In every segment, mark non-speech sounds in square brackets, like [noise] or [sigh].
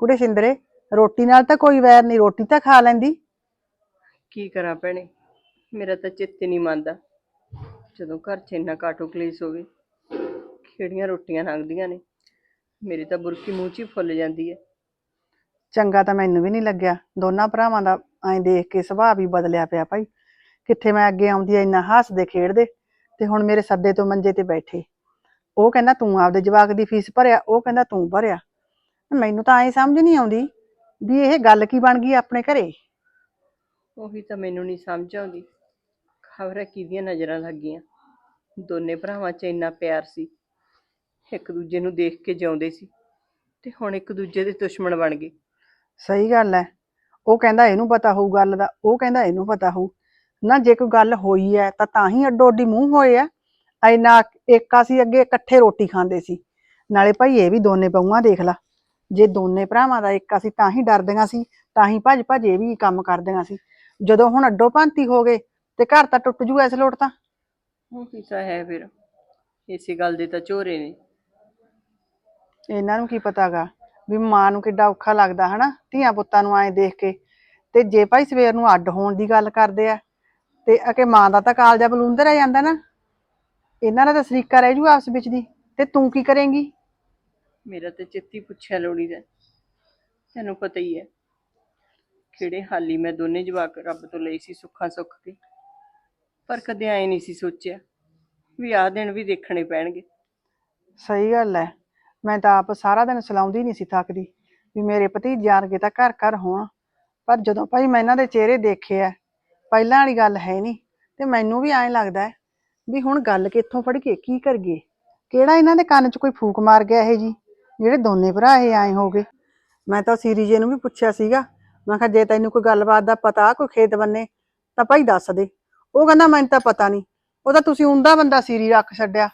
ਕੁੜੇ ਸਿੰਦਰੇ ਰੋਟੀ ਨਾਲ ਤਾਂ ਕੋਈ ਵੈਰ ਨਹੀਂ ਰੋਟੀ ਤਾਂ ਖਾ ਲੈਂਦੀ। ਕੀ ਕਰਾਂ ਭੈਣੇ? ਮੇਰਾ ਤਾਂ ਚਿੱਤ ਨਹੀਂ ਮੰਨਦਾ। ਜਦੋਂ ਘਰ 'ਚ ਇੰਨਾ ਕਾਟੋ ਕਲੇਸ਼ ਹੋਵੇ ਕਿਹੜੀਆਂ ਰੋਟੀਆਂ ਲੰਘਦੀਆਂ ਨੇ? ਮੇਰੀ ਤਾਂ ਬੁਰਕੀ ਮੂੰਹ 'ਚ ਹੀ ਫੁੱਲ ਜਾਂਦੀ ਹੈ। ਚੰਗਾ ਤਾਂ ਮੈਨੂੰ ਵੀ ਨਹੀਂ ਲੱਗਿਆ। ਦੋਨਾਂ ਭਰਾਵਾਂ ਦਾ ਐਂ ਦੇਖ ਕੇ ਸੁਭਾਅ ਵੀ ਬਦਲਿਆ ਪਿਆ ਭਾਈ। ਕਿੱਥੇ ਮੈਂ ਅੱਗੇ ਆਉਂਦੀ ਐ ਇੰਨਾ ਹੱਸਦੇ ਖੇਡਦੇ ਤੇ ਹੁਣ ਮੇਰੇ ਸੱਦੇ ਤੋਂ ਮੰਜੇ ਤੇ ਬੈਠੇ। ਉਹ ਕਹਿੰਦਾ ਤੂੰ ਆਪਦੇ ਜਵਾਕ ਦੀ ਫੀਸ ਭਰਿਆ ਉਹ ਕਹਿੰਦਾ ਤੂੰ ਭਰਿਆ। ਮੈਨੂੰ ਤਾਂ ਐਂ ਸਮਝ ਨਹੀਂ ਆਉਂਦੀ ਵੀ ਇਹ ਗੱਲ ਕੀ ਬਣ ਗਈ ਆਪਣੇ ਘਰੇ। ਉਹੀ ਤਾਂ ਮੈਨੂੰ ਨਹੀਂ ਸਮਝ ਆਉਂਦੀ। ਖਬਰ ਹੈ ਕਿਹਦੀਆਂ ਨਜ਼ਰਾਂ ਲੱਗ ਗਈਆਂ। ਦੋਨੇ ਭਰਾਵਾਂ 'ਚ ਇੰਨਾ ਪਿਆਰ ਸੀ। ਇੱਕ ਦੂਜੇ ਨੂੰ ਦੇਖ ਕੇ ਜਿਉਂਦੇ ਸੀ ਤੇ ਹੁਣ ਇੱਕ ਦੂਜੇ ਦੇ ਦੁਸ਼ਮਣ ਬਣ ਗਏ। ਸਹੀ ਗੱਲ ਹੈ ਉਹ ਕਹਿੰਦਾ ਇਹਨੂੰ ਪਤਾ ਹੋਊ ਗੱਲ ਦਾ ਉਹ ਕਹਿੰਦਾ ਇਹਨੂੰ ਪਤਾ ਹੋਊ। ਨਾ ਜੇ ਕੋਈ ਗੱਲ ਹੋਈ ਹੈ ਤਾਂ ਤਾਂ ਹੀ ਅੱਡੋ ਅੱਡੀ ਮੂੰਹ ਹੋਏ ਆ ਐਨਾ ਇੱਕ ਅਸੀਂ ਅੱਗੇ ਇਕੱਠੇ ਰੋਟੀ ਖਾਂਦੇ ਸੀ। ਨਾਲੇ ਭਾਈ ਇਹ ਵੀ ਦੋਨੇ ਪਊਆਂ ਦੇਖ ਲਾ। ਜੇ ਦੋਨੇ ਭਰਾਵਾਂ ਦਾ ਇੱਕ ਅਸੀਂ ਤਾਂ ਹੀ ਡਰਦੀਆਂ ਸੀ ਤਾਂ ਹੀ ਭੱਜ ਭੱਜ ਇਹ ਵੀ ਕੰਮ ਕਰਦੀਆਂ ਸੀ। ਜਦੋਂ ਹੁਣ ਅੱਡੋ ਭਾਂਤੀ ਹੋ ਗਏ ਤੇ ਘਰ ਤਾਂ ਟੁੱਟ ਜੂ ਇਸ ਲੋਟ ਤਾਂ। ਉਹੀ ਤਾਂ ਹੈ ਫਿਰ ਇਸੇ ਗੱਲ ਦੇ ਤਾਂ ਝੋਰੇ ਨੇ। ਇਹਨਾਂ ਨੂੰ ਕੀ ਪਤਾਗਾ ਵੀ ਮਾਂ ਨੂੰ ਕਿੱਡਾ ਔਖਾ ਲੱਗਦਾ ਹਨਾ ਧੀਆਂ ਪੁੱਤਾਂ ਨੂੰ ਐਂ ਦੇਖ ਕੇ। ਤੇ ਜੇ ਭਾਈ ਸਵੇਰ ਨੂੰ ਅੱਡ ਹੋਣ ਦੀ ਗੱਲ ਕਰਦੇ ਆ ਤੇ ਅਕੇ ਮਾਂ ਦਾ ਤਾਂ ਕਾਲਜਾ ਬਲੂੰਦਰ ਆ ਜਾਂਦਾ ਨਾ। ਇਹਨਾਂ ਦਾ ਤਾਂ ਸਰੀਕਾ ਰਹਿ ਜੂ ਆਪਸ ਵਿੱਚ ਦੀ ਤੇ ਤੂੰ ਕੀ ਕਰੇਂਗੀ? ਮੇਰਾ ਤੇ ਚਿੱਤੀ ਪੁੱਛਿਆ ਲੋੜੀ ਦਾ। ਤੈਨੂੰ ਪਤਾ ਹੀ ਹੈ ਕਿਹੜੇ ਹਾਲੀ ਮੈਂ ਦੋਨੇ ਜਵਾਕ ਰੱਬ ਤੋਂ ਲਈ ਸੀ ਸੁੱਖਾਂ ਸੁੱਖ ਕੇ। ਪਰ ਕਦੇ ਐ ਨਹੀਂ ਸੀ ਸੋਚਿਆ ਵੀ ਆਹ ਦਿਨ ਵੀ ਦੇਖਣੇ ਪੈਣਗੇ। ਸਹੀ ਗੱਲ ਹੈ। ਮੈਂ ਤਾਂ ਆਪ ਸਾਰਾ ਦਿਨ ਸਲਾਉਂਦੀ ਨਹੀਂ ਸੀ ਥੱਕਦੀ ਵੀ ਮੇਰੇ ਪਤੀ ਜਾਣਗੇ ਤਾਂ ਘਰ ਘਰ ਹੋਣ। ਪਰ ਜਦੋਂ ਭਾਈ ਮੈਂ ਇਹਨਾਂ ਦੇ ਚਿਹਰੇ ਦੇਖੇ ਆ, ਪਹਿਲਾਂ ਵਾਲੀ ਗੱਲ ਹੈ ਨਹੀਂ ਤੇ ਮੈਨੂੰ ਵੀ ਐਂ ਲੱਗਦਾ ਹੈ ਵੀ ਹੁਣ ਗੱਲ ਕਿੱਥੋਂ ਫੜ ਕੇ ਕੀ ਕਰੀਏ? ਕਿਹੜਾ ਇਹਨਾਂ ਦੇ ਕੰਨ 'ਚ ਕੋਈ ਫੂਕ ਮਾਰ ਗਿਆ ਇਹ ਜੀ? ਜਿਹੜੇ ਦੋਨੇ ਭਰਾ ਇਹ ਐਂ ਹੋ ਗਏ। ਮੈਂ ਤਾਂ ਸੀਰੀ ਜੀ ਨੂੰ ਵੀ ਪੁੱਛਿਆ ਸੀਗਾ। ਮੈਂ ਕਿਹਾ ਜੇ ਤੈਨੂੰ ਕੋਈ ਗੱਲਬਾਤ ਦਾ ਪਤਾ ਕੋਈ ਖੇਤ ਬੰਨੇ ਤਾਂ ਭਾਈ ਦੱਸ ਦੇ। ਉਹ ਕਹਿੰਦਾ ਮੈਨੂੰ ਤਾਂ ਪਤਾ ਨਹੀਂ। ਉਹ ਤਾਂ ਤੁਸੀਂ ਉਂਦਾ ਬੰਦਾ ਸੀਰੀ ਰੱਖ ਛੱਡਿਆ।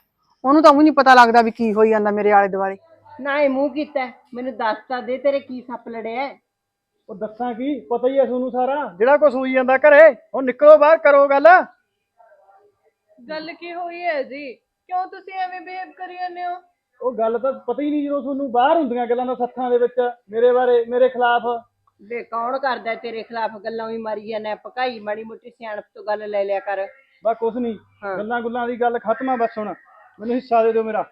ਉਹਨੂੰ ਤਾਂ ਉਹ ਨਹੀਂ ਪਤਾ ਲੱਗਦਾ ਵੀ ਕੀ ਹੋਈ ਜਾਂਦਾ ਮੇਰੇ ਆਲੇ ਦੁਆਲੇ। ਨਾ ਇਹ ਮੂੰਹ ਕੀਤਾ ਮੈਨੂੰ ਦੱਸ ਤਾਂ ਦੇ ਤੇਰੇ ਕੀ ਸੱਪ ਲੜਿਆ ਉਹ ਦੱਸਾਂ ਕੀ? ਪਤਾ ਹੀ ਐ ਤੁਹਾਨੂੰ ਸਾਰਾ। ਜਿਹੜਾ ਕੁਝ ਹੋਈ ਜਾਂਦਾ ਘਰੇ ਉਹ ਨਿਕਲੋ ਬਾਹਰ ਕਰੋ ਗੱਲ। ਗੱਲ ਕੀ ਹੋਈ ਹੈ ਜੀ? ਕਿਉਂ ਤੁਸੀਂ ਐਵੇਂ ਬਿਹੇਵ ਕਰੀ ਜਾਂਦੇ ਹੋ? ਉਹ ਗੱਲ ਤਾਂ ਪਤਾ ਹੀ ਨਹੀਂ ਜਦੋਂ ਤੁਹਾਨੂੰ ਬਾਹਰ ਹੁੰਦੀਆਂ ਗੱਲਾਂ ਦਾ ਸੱਥਾਂ ਦੇ ਵਿੱਚ ਮੇਰੇ ਬਾਰੇ ਮੇਰੇ ਖਿਲਾਫ। ਵੇ ਕੌਣ ਕਰਦਾ ਤੇਰੇ ਖਿਲਾਫ ਗੱਲਾਂ ਵੀ ਮਾਰੀ ਜਾਂਦਾ ਪਕਾਈ ਮਾੜੀ ਮੋਟੀ ਸਿਆਣਪ ਤੋਂ ਗੱਲ ਲੈ ਲਿਆ ਕਰ। ਬਸ ਕੁਛ ਨਹੀਂ। ਹਾਂ। ਗੱਲਾਂ ਗੁੱਲਾਂ ਦੀ ਗੱਲ ਖਤਮ ਆ ਬਸ ਹੁਣ। ਮੈਨੂੰ ਹਿੱਸਾ ਦੇ ਦਿਓ ਮੇਰਾ।